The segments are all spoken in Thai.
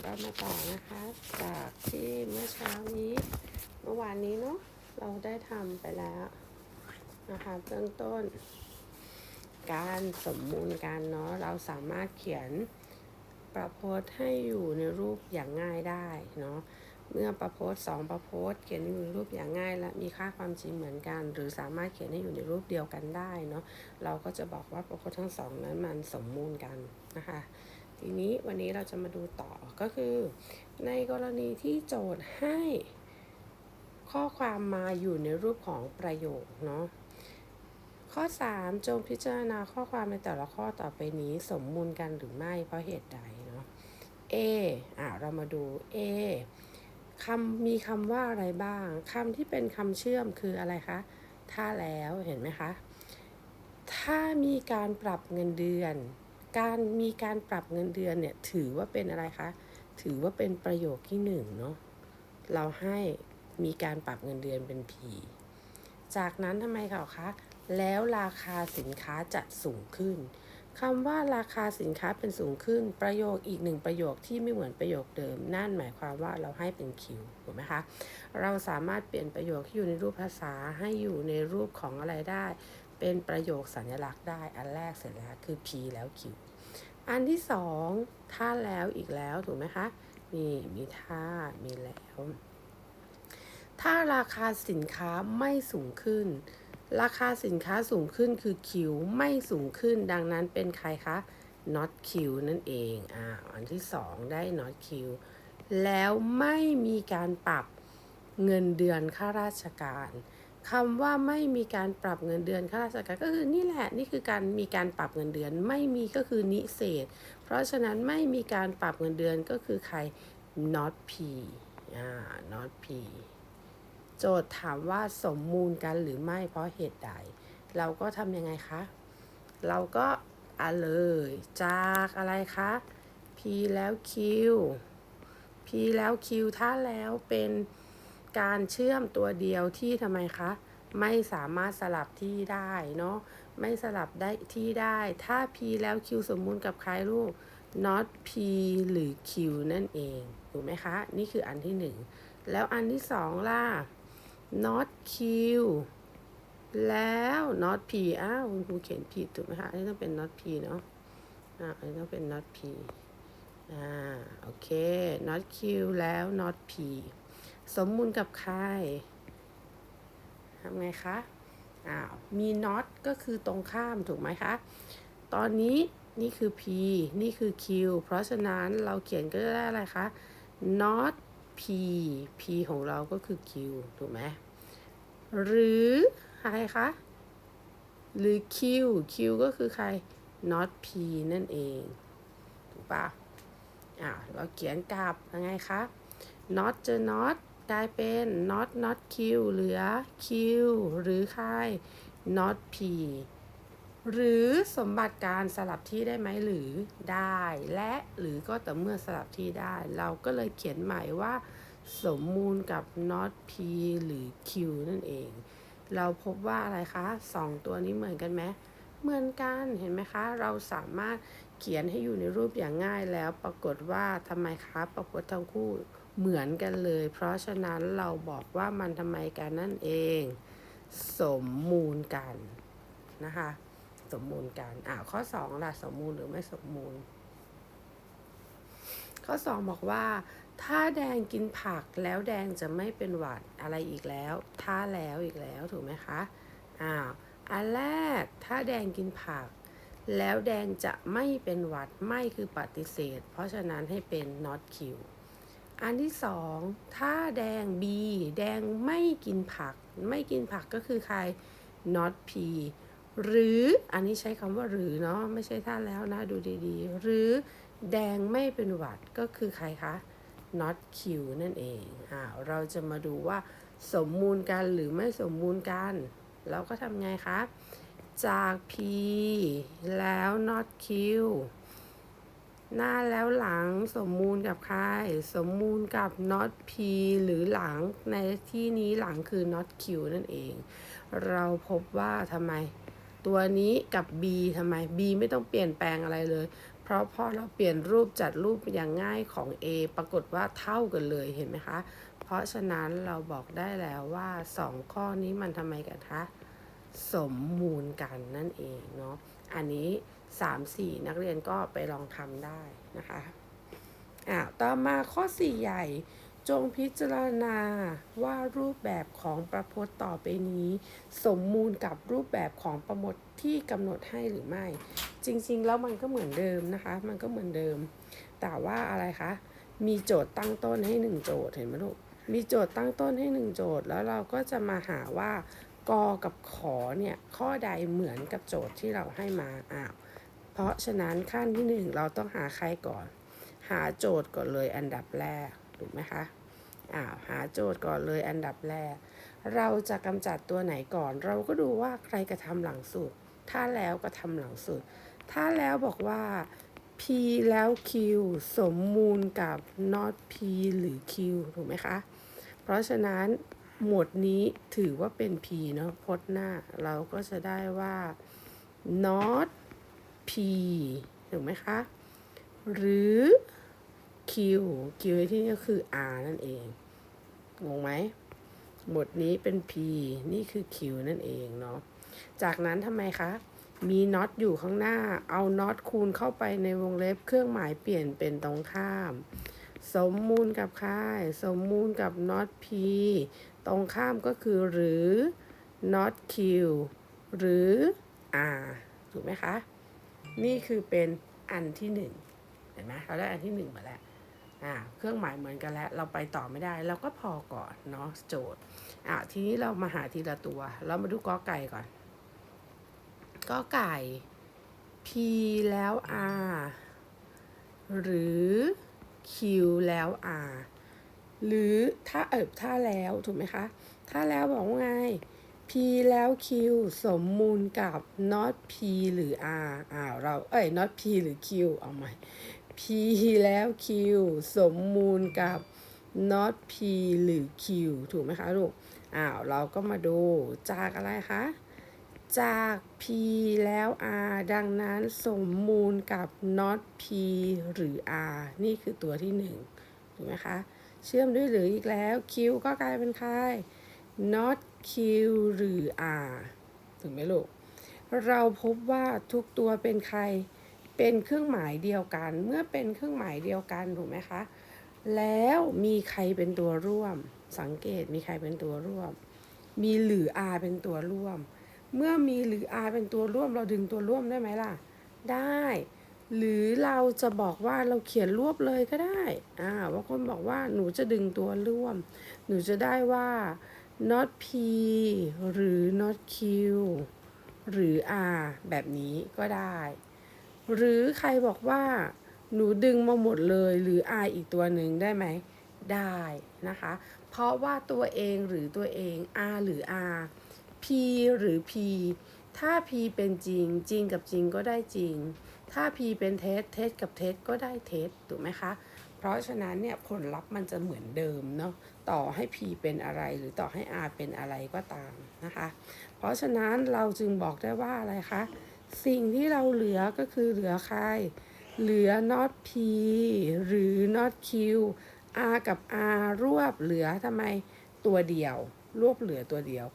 เรามาต่อนะคะ จากที่เมื่อเช้านี้ เมื่อวานนี้เนาะเราได้ทำไปแล้วนะคะเบื้องต้น การสมมูลการเนาะเราสามารถเขียนประโพสให้อยู่ในรูปอย่างง่ายได้เนาะเมื่อประโพสสองประโพสเขียนอยู่ในรูปอย่างง่าย และมีค่าความจริงเหมือนกัน หรือสามารถเขียนให้อยู่ในรูปเดียวกันได้เนาะเราก็จะบอกว่าประโพสทั้งสองนั้นมันสมมูลกันนะคะ ทีนี้วันนี้เราจะมาดูต่อก็คือ ในกรณีที่โจทย์ให้ข้อความมาอยู่ในรูปของประโยคเนาะข้อ 3 จงพิจารณาข้อความในแต่ละข้อต่อไปนี้สมมูลกันหรือไม่เพราะเหตุใดเนาะ A อะเรามาดู A คำมีคำว่าอะไรบ้างคำที่เป็นคำเชื่อมคืออะไรคะ ถ้าแล้วเห็นไหมคะ ถ้ามีการปรับเงินเดือน การมีการปรับเงินเดือนเนี่ยถือว่าเป็นอะไรคะ ถือว่าเป็นประโยคที่หนึ่งเนาะ เราให้มีการปรับเงินเดือนเป็น P จากนั้นทำไมเขาคะ แล้วราคาสินค้าจะสูงขึ้นคำว่าราคาสินค้าเป็นสูงขึ้นประโยคอีกหนึ่งประโยคที่ไม่เหมือนประโยคเดิม นั่นหมายความว่าเราให้เป็นคิวถูกไหมคะ เราสามารถเปลี่ยนประโยคที่อยู่ในรูปภาษาให้อยู่ในรูปของอะไรได้ เป็นประโยคสัญลักษณ์ได้ อันแรกเสร็จแล้วคือ P แล้ว Q อันที่สองถ้าแล้วอีกแล้วถูกไหมคะนี่มีถ้ามีแล้ว ถ้าราคาสินค้าไม่สูงขึ้น ราคาสินค้าสูงขึ้นคือ Q ไม่สูงขึ้น ดังนั้นเป็นใครคะ not Q นั่นเองอ่าอันที่สองได้ not Q แล้วไม่มีการปรับเงินเดือนข้าราชการ คำว่าไม่มีการปรับเงินเดือนข้าราชการก็คือนี่แหละนี่คือการมีการปรับเงินเดือน ไม่มีก็คือนิเศษ เพราะฉะนั้นไม่มีการปรับเงินเดือนก็คือใคร not P อ่า not P โจทย์ถามว่าสมมูลกันหรือไม่เพราะเหตุใด เราก็ทำยังไงคะ เราก็อะเลยจากอะไรคะ P แล้ว Q P แล้ว Q ถ้าแล้วเป็น การเชื่อมตัวเดียวที่ทำไมคะ ไม่สามารถสลับที่ได้เนาะไม่สลับได้ที่ได้ ถ้า P แล้ว Q สมมูลกับใครลูก not P หรือ Q นั่นเองถูกไหมคะ นี่คืออันที่หนึ่งแล้วอันที่สองล่ะ not Q แล้ว not P อ้าวคุณครูเขียนผิดถูกไหมคะ อันนี้ต้องเป็น not P เนาะอ่าอันนี้ต้องเป็น not P อ่า โอเค not Q แล้ว not P สมมูลกับใครทำไงคะอ้าวมี not ก็คือตรงข้ามถูกไหมคะ ตอนนี้นี่คือ P นี่คือ Q เพราะฉะนั้นเราเขียนก็ได้อะไรคะ not P P ของเราก็คือ Q ถูกไหมหรือใครคะ หรือ Q Q ก็คือใคร not P นั่นเอง ถูกปะอ่าเราเขียนกลับยังไงคะ not เจอ not กลายเป็น not not Q เหลือ Q หรือใคร not P หรือสมบัติการสลับที่ได้ไหมหรือได้และหรือก็แต่เมื่อสลับที่ได้ เราก็เลยเขียนใหม่ว่า สมมูลกับ not p หรือ q นั่นเอง เราพบว่าอะไรคะสองตัวนี้เหมือนกันไหมเหมือนกันเห็นไหมคะ เราสามารถเขียนให้อยู่ในรูปอย่างง่ายแล้วปรากฏว่าทำไมคะปรากฏทั้งคู่ เหมือนกันเลย เพราะฉะนั้นเราบอกว่ามันทำไมกันนั่นเอง สมมูลกันนะคะ สมมูลกันอ่าข้อ2ล่ะสมมูลหรือไม่สมมูล ข้อ2บอกว่า ถ้าแดงกินผักแล้วแดงจะไม่เป็นหวัดอะไรอีกแล้ว ถ้าแล้วอีกแล้วถูกไหมคะอ้าวอันแรกถ้าแดงกินผัก แล้วแดงจะไม่เป็นหวัดไม่คือปฏิเสธ เพราะฉะนั้นให้เป็น not Q อันที่สองถ้าแดง B แดงไม่กินผัก ไม่กินผักก็คือใคร not P หรืออันนี้ใช้คำว่าหรือเนาะไม่ใช่ท่าแล้วนะดูดีๆ หรือแดงไม่เป็นหวัดก็คือใครคะ not Q นั่นเองอ่าเราจะมาดูว่าสมมูลกันหรือไม่สมมูลกัน เราก็ทำไงคะ จาก P แล้ว not Q หน้าแล้วหลังสมมูลกับใคร สมมูลกับ not p หรือหลังในที่นี้หลังคือ not q นั่นเอง เราพบว่าทำไม ตัวนี้กับ b ทำไม b ไม่ต้องเปลี่ยนแปลงอะไรเลย เพราะพอเราเปลี่ยนรูปจัดรูปอย่างง่ายของ A ปรากฏว่าเท่ากันเลยเห็นไหมคะ เพราะฉะนั้นเราบอกได้แล้วว่า 2 ข้อนี้มันทำไมกันคะ สมมูลกันนั่นเองเนาะ อันนี้ 3 4 นักเรียนก็ไปลองทำได้นะคะอ่าต่อมาข้อ 4 ใหญ่จงพิจารณาว่ารูปแบบของประพจน์ต่อไปนี้ สมมูลกับรูปแบบของประมดที่กำหนดให้หรือไม่ จริงๆ แล้วมันก็เหมือนเดิมนะคะ มันก็เหมือนเดิม แต่ว่าอะไรคะ มีโจทย์ตั้งต้นให้หนึ่งโจทย์เห็นไหมลูกมีโจทย์ตั้งต้นให้หนึ่งโจทย์ แล้วเราก็จะมาหาว่ากกับขอเนี่ยข้อใดเหมือนกับโจทย์ที่เราให้มาอ้าว เพราะฉะนั้นขั้นที่หนึ่งเราต้องหาใครก่อน หาโจทย์ก่อนเลยอันดับแรกถูกไหมคะอ้าวหาโจทย์ก่อนเลยอันดับแรก เราจะกำจัดตัวไหนก่อน เราก็ดูว่าใครกระทำหลังสุด ถ้าแล้วก็ทำหลังสุด ถ้าแล้วบอกว่า P แล้ว Q สมมูลกับ not P หรือ Q ถูกไหมคะ เพราะฉะนั้นหมวดนี้ถือว่าเป็น P เนาะพจน์หน้า เราก็จะได้ว่า not P ถูกไหมคะ หรือ Q Q ในที่นี้ก็คือ R นั่นเอง งงไหมหมวดนี้เป็น P นี่คือ Q นั่นเองเนาะ จากนั้นทำไมคะ มีน็อตอยู่ข้างหน้า เอาน็อตคูณเข้าไปในวงเล็บเครื่องหมายเปลี่ยนเป็นตรงข้าม สมมูลกับค่าย สมมูลกับน็อต P ตรงข้ามก็คือหรือ not Q หรือ R ถูกไหมคะ นี่คือเป็นอันที่หนึ่งเห็นไหมเราได้อันที่หนึ่งมาแล้วอ่าเครื่องหมายเหมือนกันแล้ว เราไปต่อไม่ได้เราก็พอก่อนเนาะโจทย์อะทีนี้เรามาหาทีละตัว เรามาดูกอไก่ก่อนกอไก่ P แล้ว R หรือ Q แล้ว R หรือถ้าเอิบถ้าแล้วถูกไหมคะ ถ้าแล้วบอกว่าไง P แล้ว Q สมมูลกับ not P หรือ R อ้าวเราเอ้ย not P หรือ Q เอาใหม่ P แล้ว Q สมมูลกับ not P หรือ Q ถูกไหมคะลูกอ้าวเราก็มาดูจากอะไรคะ จาก P แล้ว R ดังนั้นสมมูลกับ not P หรือ R นี่คือตัวที่หนึ่งถูกไหมคะ เชื่อมด้วยหรืออีกแล้ว Q ก็กลายเป็นใคร not Q หรือ R ถูกไหมลูก เราพบว่าทุกตัวเป็นใคร เป็นเครื่องหมายเดียวกัน เมื่อเป็นเครื่องหมายเดียวกันถูกไหมคะ แล้วมีใครเป็นตัวร่วม สังเกตมีใครเป็นตัวร่วม มีหรือ R เป็นตัวร่วม เมื่อมีหรือ R เป็นตัวร่วม เราดึงตัวร่วมได้ไหมล่ะ ได้ หรือเราจะบอกว่าเราเขียนรวบเลยก็ได้ อ่าบางคนบอกว่าหนูจะดึงตัวร่วม หนูจะได้ว่า not P หรือ not Q หรือ R แบบนี้ก็ได้ หรือใครบอกว่า หนูดึงมาหมดเลยหรือ R อีกตัวหนึ่งได้ไหม ได้นะคะ เพราะว่าตัวเองหรือตัวเอง R หรือ R P หรือ P ถ้า P เป็นจริง จริงกับจริงก็ได้จริง ถ้า P เป็นเท็จเท็จกับเท็จก็ได้เท็จถูกไหมคะ เพราะฉะนั้นเนี่ยผลลัพธ์มันจะเหมือนเดิมเนาะต่อให้ P เป็นอะไรหรือต่อให้ R เป็นอะไรก็ตามนะคะ เพราะฉะนั้นเราจึงบอกได้ว่าอะไรคะสิ่งที่เราเหลือก็คือเหลือใคร เหลือ not P หรือ not Q R กับ R รวบเหลือทำไมตัวเดียว รวบเหลือตัวเดียว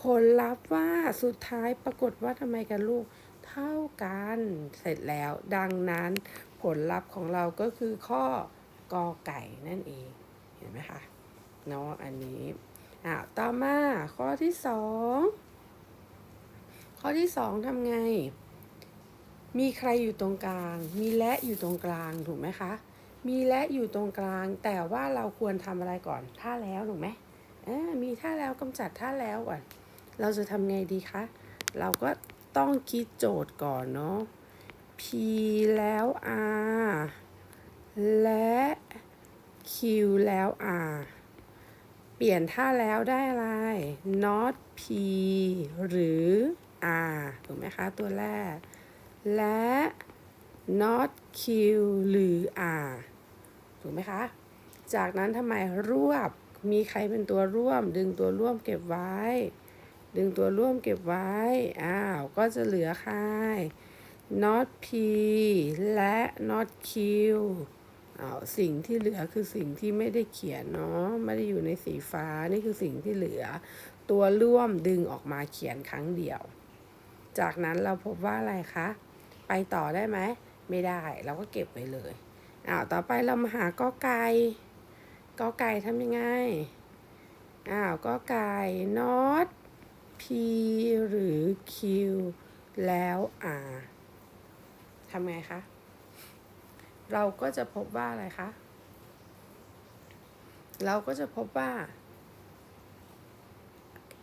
ผลลัพธ์ว่าสุดท้ายปรากฏว่าทำไมกันลูกเท่ากันเสร็จแล้ว ดังนั้นผลลัพธ์ของเราก็คือข้อ กอไก่นั่นเอง เห็นไหมคะเนาะอันนี้อะต่อมาข้อที่สองข้อที่สองทำไง มีใครอยู่ตรงกลาง มีและอยู่ตรงกลางถูกไหมคะ มีและอยู่ตรงกลาง แต่ว่าเราควรทำอะไรก่อน ท่าแล้วถูกไหมอ่ามีท่าแล้วกำจัดท่าแล้วก่อน เราจะทำไงดีคะ เราก็ต้องคิดโจทย์ก่อนเนาะ P แล้ว R และ Q แล้ว R เปลี่ยนท่าแล้วได้อะไร not P หรือ R ถูกไหมคะ ตัวแรก และ not Q หรือ R ถูกไหมคะ จากนั้นทำไมรวบ มีใครเป็นตัวร่วม ดึงตัวร่วมเก็บไว้ ดึงตัวร่วมเก็บไว้ อ้าว ก็จะเหลือใคร not p และ not q สิ่งที่เหลือคือสิ่งที่ไม่ได้เขียนเนาะไม่ได้อยู่ในสีฟ้านี่คือสิ่งที่เหลือ ตัวร่วมดึงออกมาเขียนครั้งเดียว จากนั้นเราพบว่าอะไรคะ ไปต่อได้ไหมไม่ได้เราก็เก็บไว้เลยอ้าวต่อไปเรามาหากอไก่กอไก่ทำยังไงอ้าวกอไก่ not p หรือ q แล้ว r ทำไงคะ เราก็จะพบว่าอะไรคะ เราก็จะพบว่า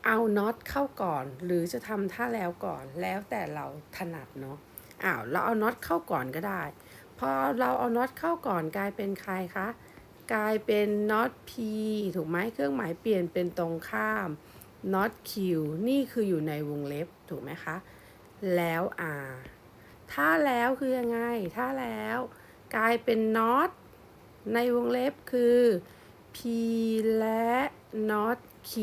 เอาน็อตเข้าก่อน หรือจะทำท่าแล้วก่อน แล้วแต่เราถนัดเนาะ อ้าว เราเอาน็อตเข้าก่อนก็ได้ พอเราเอาน็อตเข้าก่อนกลายเป็นใครคะ กลายเป็นน็อต P ถูกไหมเครื่องหมายเปลี่ยนเป็นตรงข้ามน็อต Q นี่คืออยู่ในวงเล็บถูกไหมคะ แล้ว R ถ้าแล้วคือยังไง ถ้าแล้ว กลายเป็นน็อตในวงเล็บคือ P และน็อต Q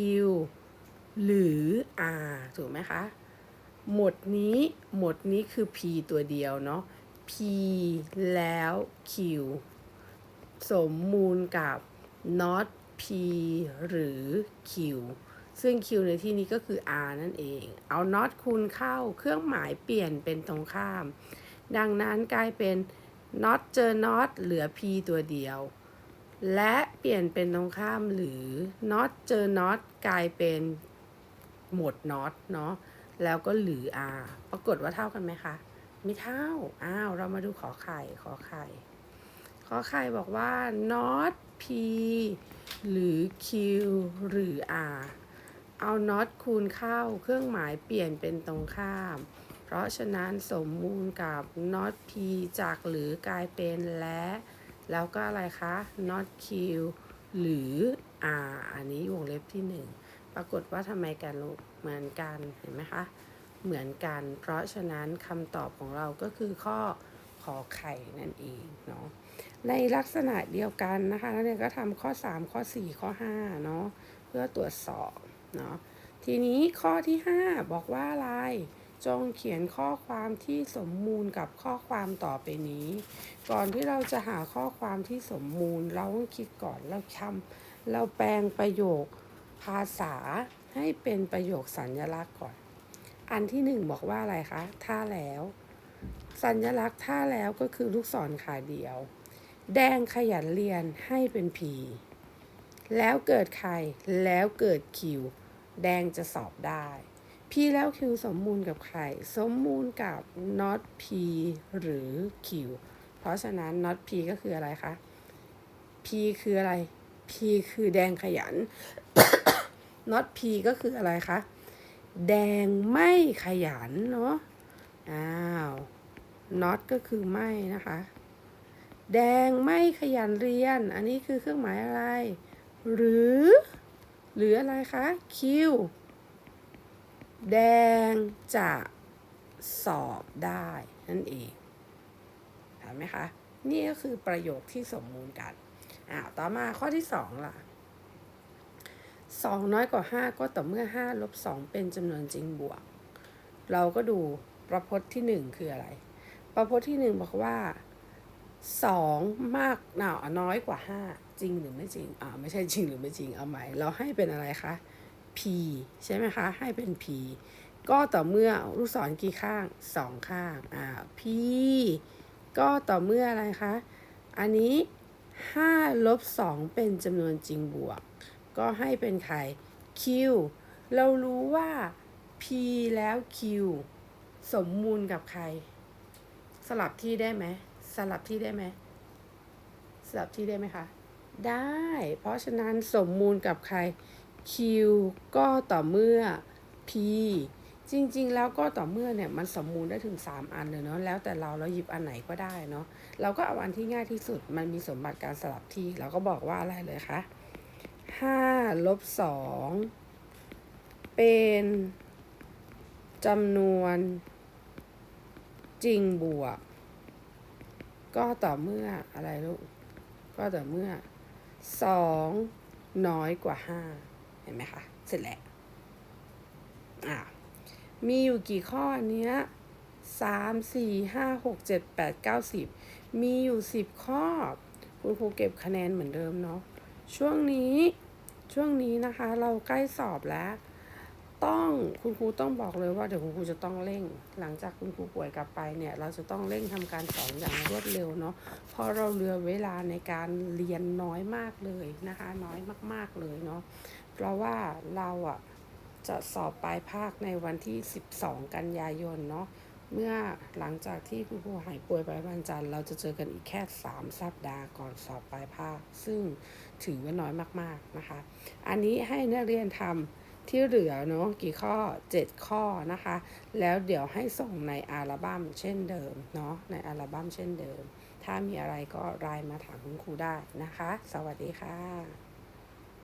หรือ R ถูกไหมคะ หมดนี้ หมดนี้คือ P ตัวเดียวเนาะ P แล้ว Q สมมูลกับ not P หรือ Q ซึ่ง Q ในที่นี้ก็คือ R นั่นเอง เอา not คูณเข้า เครื่องหมายเปลี่ยนเป็นตรงข้าม ดังนั้นกลายเป็น not เจอ not เหลือ P ตัวเดียว และเปลี่ยนเป็นตรงข้ามหรือ not เจอ not กลายเป็นหมด not เนาะแล้วก็หรือ R ปรากฏว่าเท่ากันไหมคะ ไม่เท่า อ้าว เรามาดูขอไข่ขอไข่ขอไข่บอกว่า not p หรือ q หรือ r เอา not คูณเข้าเครื่องหมายเปลี่ยนเป็นตรงข้าม เพราะฉะนั้นสมมูลกับ not p จากหรือกลายเป็นและ แล้วก็อะไรคะ not q หรือ r อันนี้วงเล็บที่หนึ่งปรากฏว่าทำไมกันลูกเหมือนกันเห็นไหมคะ เหมือนกัน เพราะฉะนั้นคำตอบของเราก็คือข้อขอไข่นั่นเองเนาะในลักษณะเดียวกันนะคะนักเรียนก็ทำข้อ 3 ข้อ 4 ข้อ5เนาะเพื่อตรวจสอบเนาะทีนี้ข้อที่ 5 บอกว่าอะไร จงเขียนข้อความที่สมมูลกับข้อความต่อไปนี้ ก่อนที่เราจะหาข้อความที่สมมูล เราต้องคิดก่อนเราทำเราแปลงประโยคภาษาให้เป็นประโยคสัญลักษณ์ก่อน อันที่หนึ่งบอกว่าอะไรคะถ้าแล้ว สัญลักษณ์ถ้าแล้วก็คือลูกศรขาเดียว แดงขยันเรียนให้เป็น P แล้วเกิดใคร แล้วเกิด Q แดงจะสอบได้ P แล้ว Q สมมูลกับใคร สมมูลกับ not P หรือ Q เพราะฉะนั้น not P ก็คืออะไรคะ P คืออะไร P คือแดงขยัน not P ก็คืออะไรคะ แดงไม่ขยันเนาะ อ้าว not ก็คือไม่นะคะ แดงไม่ขยันเรียน อันนี้คือเครื่องหมายอะไร หรือ หรืออะไรคะ Q แดงจะสอบได้นั่นเองเห็นไหมคะ นี่ก็คือประโยคที่สมมูลกันอ้าวต่อมาข้อที่สองล่ะสองน้อยกว่าห้าก็ต่อเมื่อห้าลบสองเป็นจำนวนจริงบวก เราก็ดูประพจน์ที่หนึ่งคืออะไร ประพจน์ที่หนึ่งบอกว่าสองมากหนาน้อยกว่าห้าจริงหรือไม่จริงอ่าไม่ใช่จริงหรือไม่จริงเอาใหม่ เราให้เป็นอะไรคะ p ใช่ไหมคะ ให้เป็น p ก็ต่อเมื่อลูกศรกี่ข้างสองข้างอ่า p ก็ต่อเมื่ออะไรคะ อันนี้5ลบ2เป็นจำนวนจริงบวก ก็ให้เป็นใคร q เรารู้ว่า p แล้ว q สมมูลกับใคร สลับที่ได้ไหม สลับที่ได้ไหม สลับที่ได้ไหมคะ ได้ เพราะฉะนั้นสมมูลกับใคร Q ก็ต่อเมื่อ P จริง ๆ แล้วก็ต่อเมื่อเนี่ยมันสมมูลได้ถึง 3 อันเลยเนาะแล้วแต่เราเราหยิบอันไหนก็ได้เนาะเราก็เอาอันที่ง่ายที่สุดมันมีสมบัติการสลับที่เราก็บอกว่าอะไรเลยคะ5ลบ2เป็นจำนวนจริงบวก ก็ต่อเมื่ออะไรลูกก็ต่อเมื่อ 2 น้อยกว่า 5 เสร็จแล้วอะมีอยู่กี่ข้อเนี้ยสามสี่ห้าหกเจ็ดแปดเก้าสิบมีอยู่สิบข้อ คุณครูเก็บคะแนนเหมือนเดิมเนาะช่วงนี้ช่วงนี้นะคะเราใกล้สอบแล้ว ต้องคุณครูต้องบอกเลยว่าเดี๋ยวคุณครูจะต้องเร่ง หลังจากคุณครูป่วยกลับไปเนี่ยเราจะต้องเร่งทำการสอนอย่างรวดเร็วเนาะเพราะเราเหลือเวลาในการเรียนน้อยมากเลยนะคะ น้อยมาก ๆเลยเนาะ เพราะว่าเราอะจะสอบปลายภาคในวันที่ 12 กันยายนเนาะเมื่อหลังจากที่คุณครูหายป่วยไปวันจันทร์เราจะเจอกันอีกแค่ 3 สัปดาห์ก่อนสอบปลายภาค ซึ่งถือว่าน้อยมากๆนะคะ อันนี้ให้นักเรียนทำที่เหลือเนาะกี่ข้อ 7 ข้อนะคะ แล้วเดี๋ยวให้ส่งในอัลบั้มเช่นเดิมเนาะในอัลบั้มเช่นเดิม ถ้ามีอะไรก็ไลน์มาถามคุณครูได้นะคะ สวัสดีค่ะ